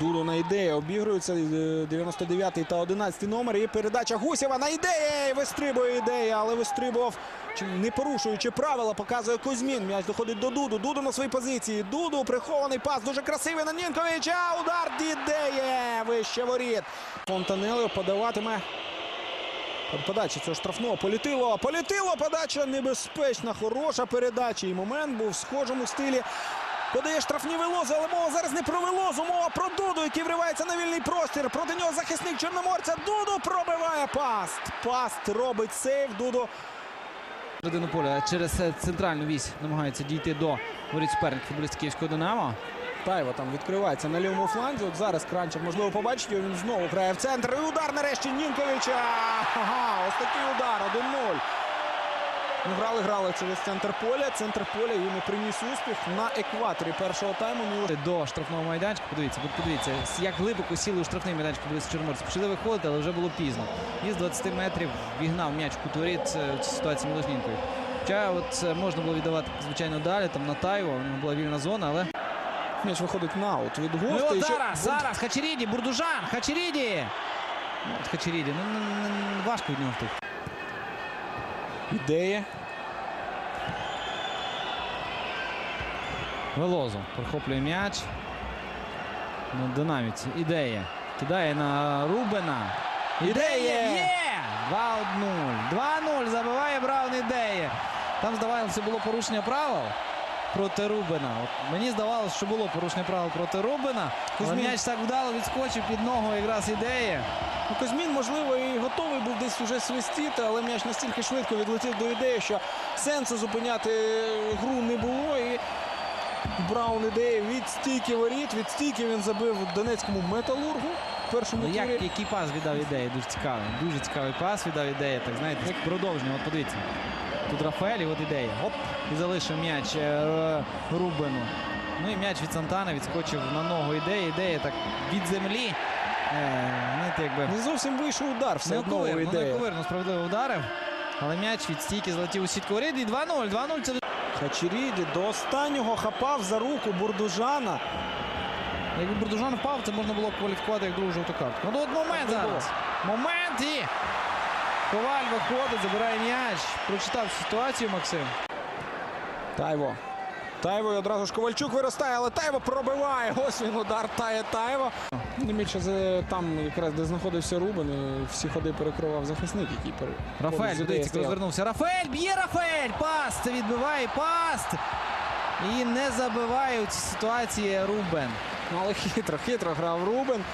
Дудо на ідеї обігрується. е, 99 та 11 номер. І передача Гусєва на ідеї. Вистрибує ідея, але вистрибував, не порушуючи правила, показує Кузьмін. М'яч доходить до Дуду. Дуду на своїй позиції. Дуду прихований пас. Дуже красивий на Нінковича. Удар Дідеє. Вище воріт. Фонтанело подаватиме. Подача цього штрафного політило. Політило. Подача небезпечна, хороша передача. І момент був в схожому стилі. Подає штрафні вилози, але мова зараз не про вилозу, мова про Дуду, який вривається на вільний простір. Проти нього захисник Чорноморця. Дуду пробиває паст. Паст робить сейв. Дуду Середину поля через е, центральну вісь намагаються дійти до воріт суперник футболіст Київського Динамо. Тайво там відкривається на лівому фланзі. От зараз Кранчик, можливо, побачить. Він знову грає в центр. І удар нарешті Нінковича. Ага, ось такий удар. 1-0. Ну, грали, грали через центр поля. Центр поля і приніс успіх на екваторі першого тайму. До штрафного майданчика. Подивіться, подивіться, як глибоко сіли у штрафний майданчик футболісти Чорноморця. Почали виходити, але вже було пізно. І з 20 метрів вігнав м'яч в куторіт е, в ситуації Мілошнінкою. Хоча от е, можна було віддавати, звичайно, далі, там на Тайво, у нього була вільна зона, але М'яч виходить на аут від Ну гостя. от І ще- зараз, зараз, Хачеріді, Бурдужан, Хачеріді. Ну, Хачеріді, ну, ну, ну, ну, важко від нього втекти. Ідея. Велозо прохоплює м'яч. На динаміці. Ідея. Кидає на Рубена. Ідея! Є! 2-0. 2-0. Забиває Браун ідея. Там, здавалося, було порушення правил проти Рубена. От мені здавалося, що було порушення правил проти Рубена. Але м'яч так вдало відскочив під ногу якраз ідея. Ну, Кузьмін, можливо, і готовий був десь уже свистіти, але м'яч настільки швидко відлетів до ідеї, що сенсу зупиняти гру не було. І Браун ідея від стійки воріт. Від стійки він забив Донецькому металургу в першому Ну, як, який пас віддав ідеї? Дуже цікавий. Дуже цікавий пас віддав ідея. Так знаєте, як продовження. От подивіться. Тут Рафаель, і от ідея. Оп! І залишив м'яч е, Рубену. Ну і м'яч від Сантана відскочив на ногу ідеї. Ідея так від землі. Е, знаєте, якби Не зовсім вийшов удар, все одно у неоковирно, ідеї. неоковирно справедливо ударив. Але м'яч від стійки злетів у сітку воріт. І 2-0. 2-0 це Хачеріді до останнього хапав за руку Бурдужана. Якби Бурдужан впав, це можна було б кваліфікувати як другу жовту картку. Ну от момент зараз. Момент і Коваль виходить, забирає м'яч. Прочитав ситуацію Максим. Тайво. Тайво і одразу ж Ковальчук виростає, але Тайво пробиває. Ось він удар тає Тайво. Не більше там, якраз де знаходився Рубен, і всі ходи перекривав захисник, який пере... Рафаель, з ідеєю дивіться, стояв. розвернувся. Рафаель, б'є Рафаель! Паст! Це відбиває паст! І не цій ситуації Рубен. Ну, але хитро, хитро грав Рубен.